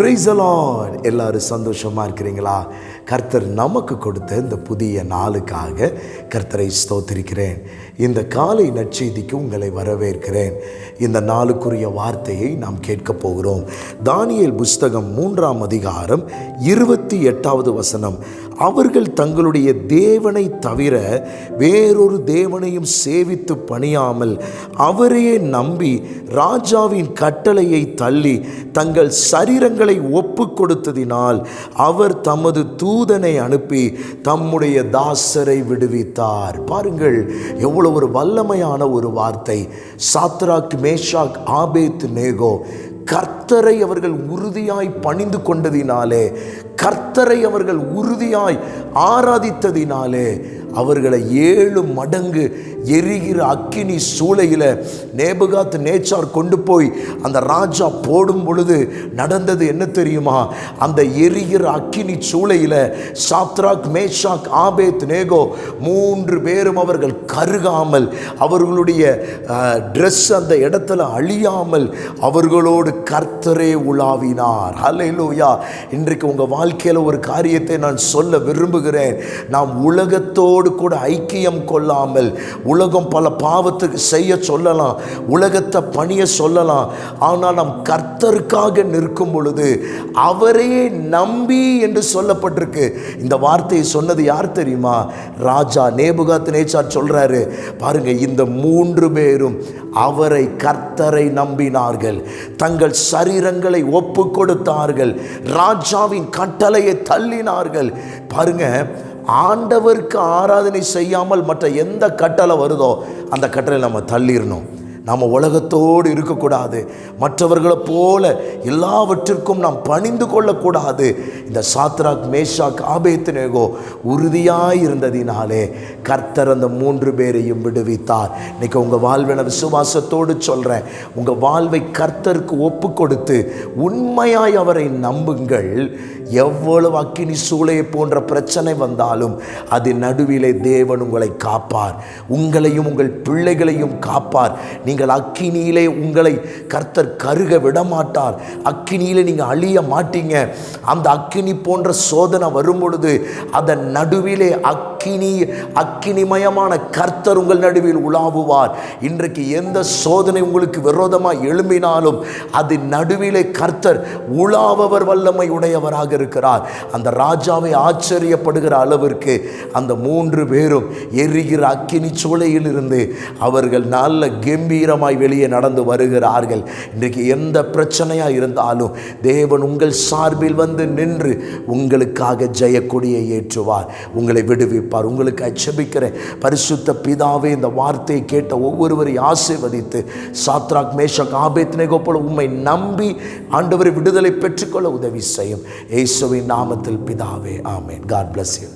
Price எல்லாரும் சந்தோஷமாக இருக்கிறீங்களா? கர்த்தர் நமக்கு கொடுத்த இந்த புதிய நாளுக்காக கர்த்தரை ஸ்தோத்திருக்கிறேன். இந்த காலை நற்செய்திக்கு உங்களை வரவேற்கிறேன். இந்த நாளுக்குரிய வார்த்தையை நாம் கேட்க போகிறோம். தானியல் புஸ்தகம் மூன்றாம் அதிகாரம் இருபத்தி எட்டாவது வசனம். அவர்கள் தங்களுடைய தேவனை தவிர வேறொரு தேவனையும் சேவித்து பணியாமல் அவரையே நம்பி ராஜாவின் கட்டளையை தள்ளி தங்கள் சரீரங்களை ஒப்பு கொடுத்ததினால் அவர் தமது தூதனை அனுப்பி தம்முடைய தாசரை விடுவித்தார். பாருங்கள் எவ்வளவு ஒரு வல்லமையான ஒரு வார்த்தை. சாத்ராக் மேஷாக் ஆபேத் நேகோ கர்த்தரை அவர்கள் உறுதியாய் பணிந்து கொண்டதினாலே கர்த்தரை அவர்கள் உறுதியாய் ஆராதித்ததினாலே அவர்களை ஏழு மடங்கு எரிகிற அக்கினி சூளையில் நேபுகாத் நேச்சார் கொண்டு போய் அந்த ராஜா போடும் பொழுது நடந்தது என்ன தெரியுமா? அந்த எரிகிற அக்கினி சூளையில் சாத்ராக் மேஷாக் ஆபேத் நேகோ மூன்று பேரும் அவர்கள் கருகாமல் அவர்களுடைய ட்ரெஸ் அந்த இடத்துல அழியாமல் அவர்களோடு கர்த்தரே உலாவினார். ஹalleluya. இன்றைக்கு உங்கள் வாழ் வாழ்க்கையில் ஒரு காரியத்தை நான் சொல்ல விரும்புகிறேன். நாம் உலகத்தோடு கூட ஐக்கியம் கொள்ளாமல் உலகம் பல பாவத்துக்கு செய்ய சொல்லலாம் உலகத்தை பணிய சொல்லலாம். ஆனால் நாம் கர்த்தருக்காக நிற்கும் பொழுது அவரையே நம்பி என்று சொல்லப்பட்டிருக்கு. இந்த வார்த்தையை சொன்னது யார் தெரியுமா? ராஜா நேபுகாத் நேச்சார் சொல்கிறாரு பாருங்க இந்த மூன்று பேரும் அவரை கர்த்தரை நம்பினார்கள். தங்கள் சரீரங்களை ஒப்பு கொடுத்தார்கள். ராஜாவின் கட்டளையை தள்ளினார்கள். பாருங்க ஆண்டவருக்கு ஆராதனை செய்யாமல் மற்ற எந்த கட்டளை வருதோ அந்த கட்டளை நம்ம தள்ளிடணும் நம்ம உலகத்தோடு இருக்கக்கூடாது. மற்றவர்களை போல எல்லாவற்றிற்கும் நாம் பணிந்து கொள்ளக்கூடாது. இந்த சாத்ராக் மேஷாக் ஆபேத்னேகோ உறுதியாயிருந்ததினாலே கர்த்தர் அந்த மூன்று பேரையும் விடுவித்தார். இன்னைக்கு உங்கள் வாழ்வின விசுவாசத்தோடு சொல்கிறேன் உங்கள் வாழ்வை கர்த்தருக்கு ஒப்பு கொடுத்து உண்மையாய் அவரை நம்புங்கள். எவ்வளவு அக்கினி சூளையை போன்ற பிரச்சனை வந்தாலும் அது நடுவிலே தேவன் உங்களை காப்பார். உங்களையும் உங்கள் பிள்ளைகளையும் காப்பார். நீங்கள் அக்கினியிலே உங்களை கர்த்தர் கருக விட மாட்டார் அக்கினியில் நீங்கள் அழிய மாட்டீங்க. அந்த அக்கினி போன்ற சோதனை வரும் பொழுது அதன் நடுவிலே அக்கினி அக்கினிமயமான கர்த்தர் உங்கள் நடுவில் உலாவுவார். இன்றைக்கு எந்த சோதனை உங்களுக்கு விரோதமாக எழும்பினாலும் அது நடுவிலே கர்த்தர் உலாவவர் வல்லமை உடையவராக இருக்கிறார். அந்த ராஜாவை ஆச்சரியப்படுகிற அளவிற்கு அந்த மூன்று பேரும் எரிகிற அக்கினி சூளையில் இருந்து அவர்கள் நல்ல கம்பீரமாய் வெளியே நடந்து வருகிறார்கள். இன்றைக்கு எந்த பிரச்சனையாக இருந்தாலும் தேவன் உங்கள் சார்பில் வந்து நின்று உங்களுக்காக ஜெயக்கொடியை ஏற்றுவார். உங்களை விடுவிப்பார். உங்களுக்கு அச்சபிக்கிற பரிசுத்த பிதாவே இந்த வார்த்தையை கேட்ட ஒவ்வொருவரை ஆசீர்வதித்து சாத்ராக் மேஷக் ஆபேத்னேகோ போல உண்மை நம்பி ஆண்டவரை விடுதலை பெற்றுக்கொள்ள உதவி செய்யும். இயேசுவின் நாமத்தில் பிதாவே ஆமேன். God bless you